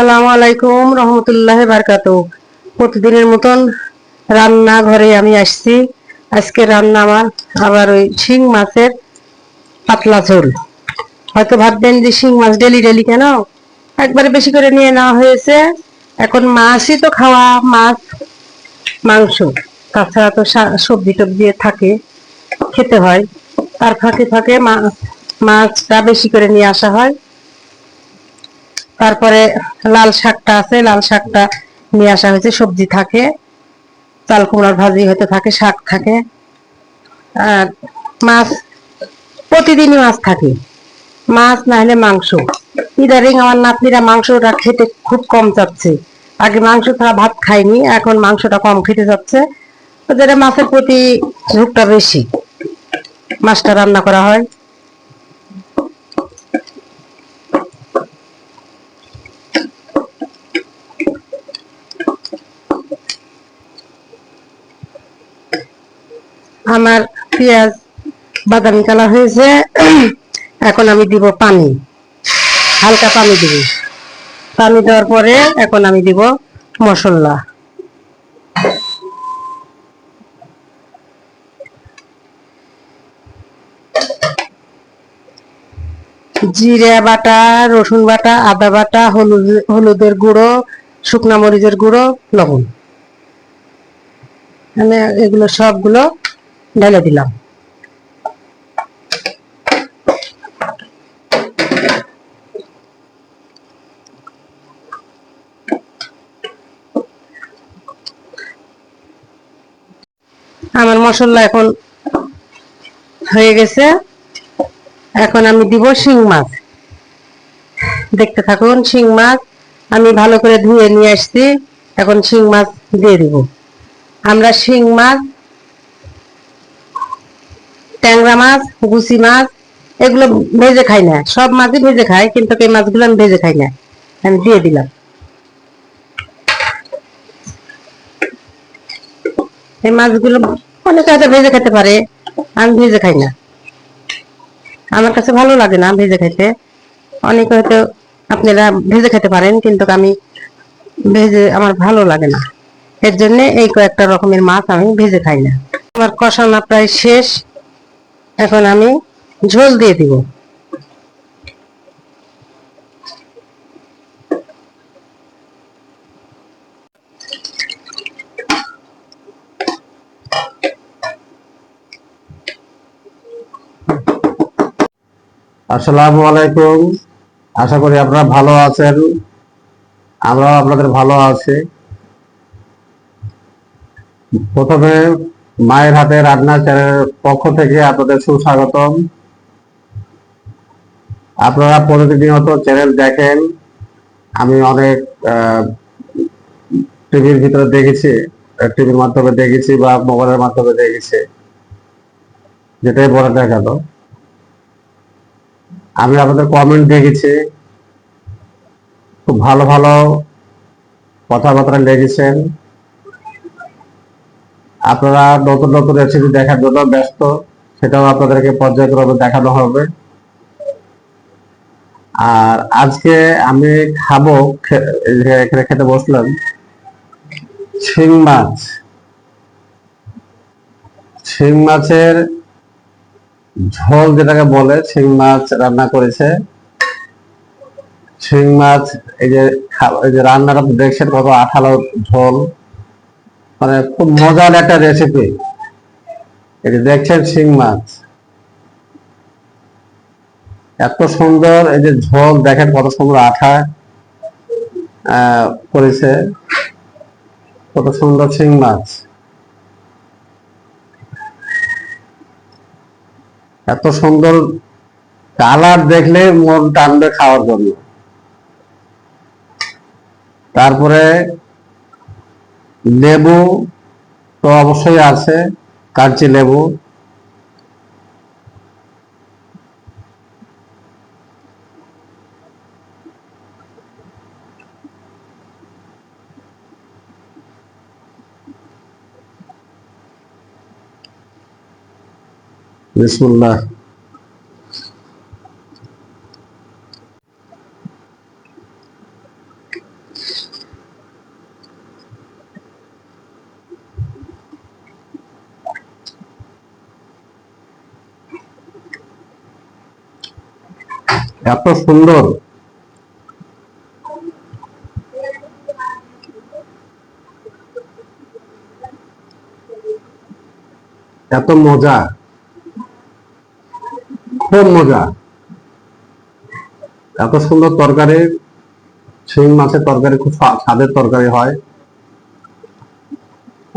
সালাম আলাইকুম রহমতুল্লাহ বারকাত। প্রতিদিনের মতন রান্না ঘরে আমি আসছি। আজকে রান্না আমার আবার ওই শিং মাছের পাতলা ঝোল। হয়তো ভাববেন যে শিং মাছ ডেলি ডেলি কেন? একবারে বেশি করে নিয়ে নেওয়া হয়েছে। এখন মাছই তো খাওয়া, মাছ, মাংস। তাছাড়া তো সবজি টবজি থাকে, খেতে হয়। তার ফাঁকে ফাঁকে মা- মাছটা বেশি করে নিয়ে আসা হয়। তারপরে লাল শাকটা আছে, লাল শাকটা নিয়ে আসা হয়েছে, সবজি থাকে, চাল কুমড়ার ভাজি হয়তো থাকে, শাক থাকে। আর মাছ, প্রতিদিনই মাছ থাকে। মাছ না হলে মাংস। ইদারিং আমার নাতনিরা মাংসটা খেতে খুব কম চাচ্ছে। আগে মাংস ছাড়া ভাত খায়নি, এখন মাংসটা কম খেতে যাচ্ছে ওদের মাছের প্রতি ঝোঁকটা বেশি। মাছটা রান্না করা হয়। আমার পেঁয়াজ বাদামি কালার হয়েছে। এখন আমি দিব পানি। হালকা পানি দিব। পানি দেওয়ার পরে এখন আমি দিব মশলা। জিরা বাটা, রসুন বাটা, আদা বাটা, হলুদ, হলুদের গুঁড়ো, শুকনা মরিচের গুঁড়ো, লবণ। আমি এগুলো সবগুলো ঢেলে দিলাম। আমার মশলা এখন হয়ে গেছে। এখন আমি দিব শিং মাছ। দেখতে থাকুন, শিং মাছ আমি ভালো করে ধুয়ে নিয়ে আসছি। এখন শিং মাছ দিয়ে দিব। আমরা শিং মাছ ট্যাংরা মাছ গুচি মাছ, এগুলো ভেজে খাই না। সব মাছই ভেজে খাই, কিন্তু এই মাছগুলো আমি ভেজে খাই না। আমি দিয়ে দিলাম। এই মাছগুলো অনেকে হয়তো ভেজে খেতে পারে, আমি ভেজে খাই না। আমার কাছে ভালো লাগে না ভেজে খেতে। অনেকে হয়তো আপনারা ভেজে খেতে পারেন, কিন্তু আমি ভেজে আমার ভালো লাগে না। এর জন্য এই কয়েকটা রকমের মাছ আমি ভেজে খাই না। আমার কষানা প্রায় শেষ। এখন আমি ঝোল দিয়ে দিব। আসসালামু আলাইকুম। আশা করি আপনারা ভালো আছেন। আমরাও আপনাদের ভালো আছি। প্রথমে মায়ের হাতে রান্না চ্যানেলের পক্ষ থেকে আপনাদের সুস্বাগতম। আপনারা প্রতিনিয়ত চ্যানেল দেখেন। আমি অনেক টিভির ভিতরে দেখেছি টিভির মাধ্যমে দেখেছি বা মোবাইলের মাধ্যমে দেখেছি। যেটাই বলে দেখা গেল আমি আপনাদের কমেন্ট দেখেছি। খুব ভালো ভালো কথাবার্তা লিখেছেন। আপনারা নতুন নতুন রেসিপি দেখার জন্য ব্যস্ত, সেটাও আপনাদেরকে পর্যায়ক্রমে দেখানো হবে। আর আজকে আমি খাব এখানে খেতে বসলাম, শিং মাছ। শিং মাছের ঝোল যেটাকে বলে, শিং মাছ রান্না করেছে। শিং মাছ এই যে এই যে রান্নাটা দেখছেন কত আঠালো ঝোল। মানে খুব মজার একটা রেসিপি যে দেখছেন শিং মাছ। এত সুন্দর, এই যে ঝোল দেখেন কত সুন্দর আঠা করেছে। কত সুন্দর শিং মাছ। এত সুন্দর কালার দেখলে মন টানবে খাওয়ার জন্য। তারপরে লেবু তো অবশ্যই আছে। কাঞ্চি লেবু বিসমুল্লাহ। এত সুন্দর। এত মজা। খুব মজা। এত সুন্দর তরকারি। শিং মাছের তরকারি খুব স্বা- স্বাদের তরকারি হয়।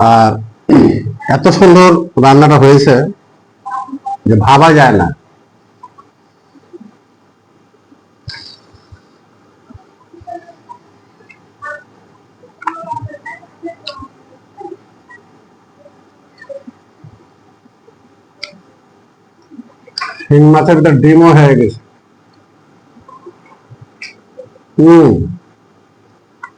আর এত সুন্দর রান্নাটা হয়েছে যে ভাবা যায় না। শিং মাছের ভিতরে ডিমও হয়ে গেছে। হম।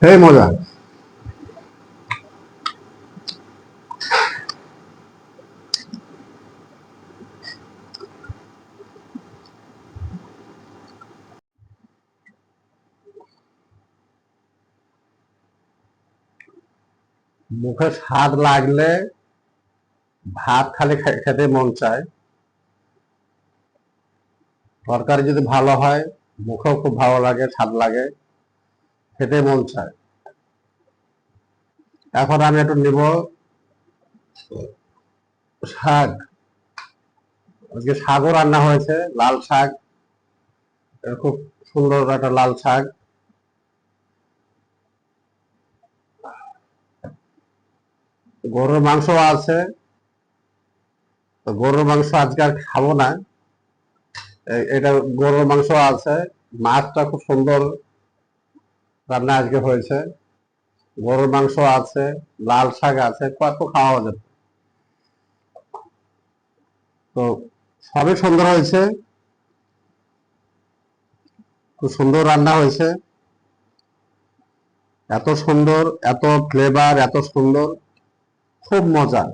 সেই মজা। মুখে স্বাদ লাগলে ভাত খালি খেতে মন চায়। তরকারি যদি ভালো হয়, মুখেও খুব ভালো লাগে, স্বাদ লাগে, খেতে মন চায়। এখন আমি একটু নিব শাক। আজকে শাকও রান্না হয়েছে, লাল শাক খুব সুন্দর একটা লাল শাক। গরুর মাংস আছে। তো গরুর মাংস আজকে আর খাব না। এটা গরুর মাংস আছে। মাছটা খুব সুন্দর রান্না আজকে হয়েছে। গরুর মাংস আছে, লাল শাক আছে, কত খাওয়া যাবে? তো সবই সুন্দর হয়েছে। খুব সুন্দর রান্না হয়েছে। এত সুন্দর, এত ফ্লেভার এত সুন্দর, খুব মজা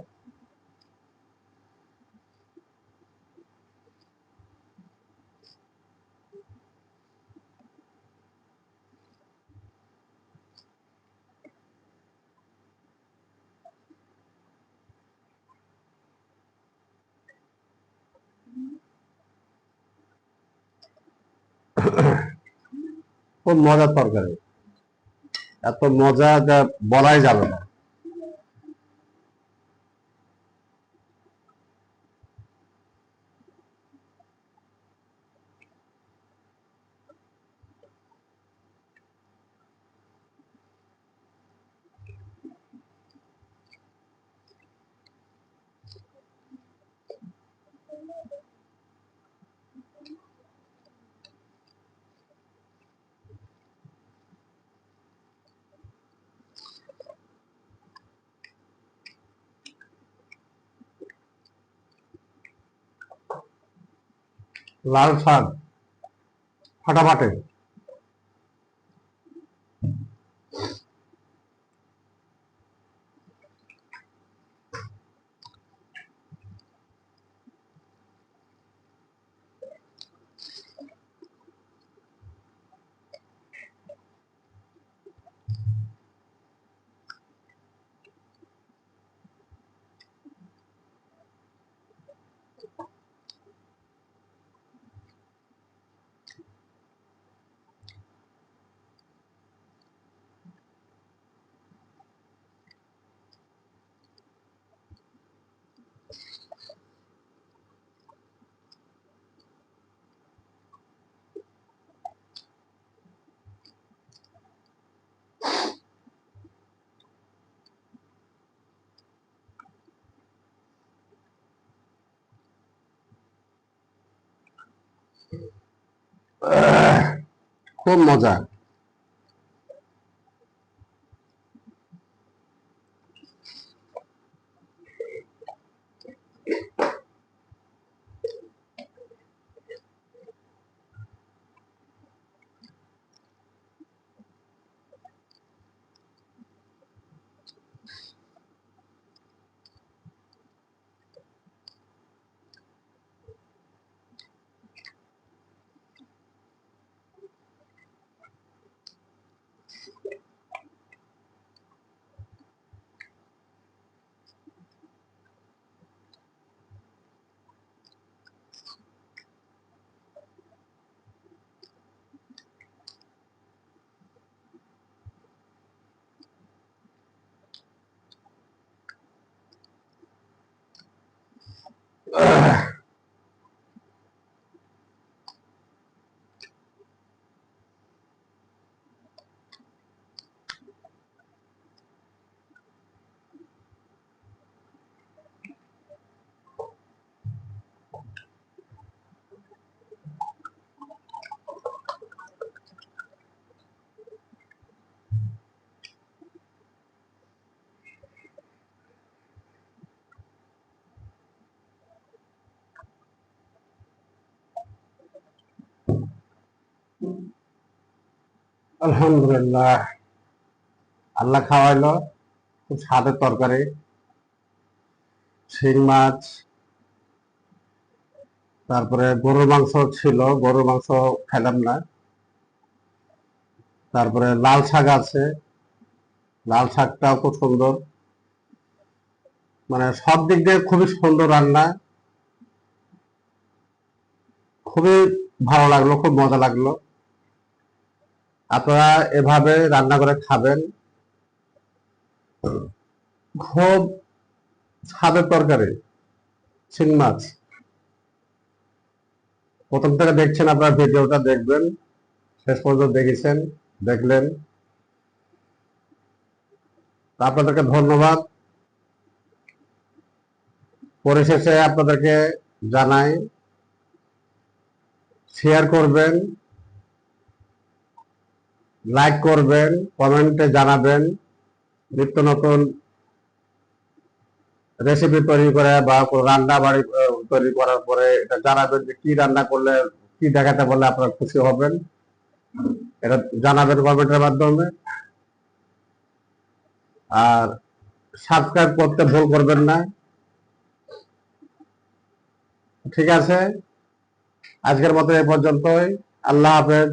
খুব মজার তরকারি। এত মজা যা বলাই যাবে না। লাল শাক ফাটাফাটে। খুব মজা Ugh. আলহামদুলিল্লাহ। আল্লাহ খাওয়াইলো, খুব স্বাদের তরকারি। শিং মাছ, তারপরে গরুর মাংস ছিল, গরুর মাংস খেলাম না। তারপরে লাল শাক আছে, লাল শাকটাও খুব সুন্দর। মানে সব দিক দিয়ে খুবই সুন্দর রান্না। খুবই ভালো লাগল, খুব মজা লাগল। আপনারা এভাবে রান্না করে খাবেন। খুব স্বাদের তরকারি, শিং মাছ। প্রথম থেকে দেখছেন আপনার ভিডিওটা দেখবেন, শেষ পর্যন্ত দেখেছেন, দেখলেন। আপনাদেরকে ধন্যবাদ। পরিশেষে আপনাদেরকে জানাই শেয়ার করবেন। লাইক করবেন কমেন্টে জানাবেন, নিত্য নতুন রেসিপি তৈরি করে বা রান্না বাড়ি তৈরি করার পরে এটা জানাবেন যে কি রান্না করলে, কি দেখাতে বললে আপনারা খুশি হবেন। এটা জানাবেন কমেন্টের মাধ্যমে। আর সাবস্ক্রাইব করতে ভুল করবেন না। ঠিক আছে? আজকের মতো এ পর্যন্তই। আল্লাহ হাফেজ।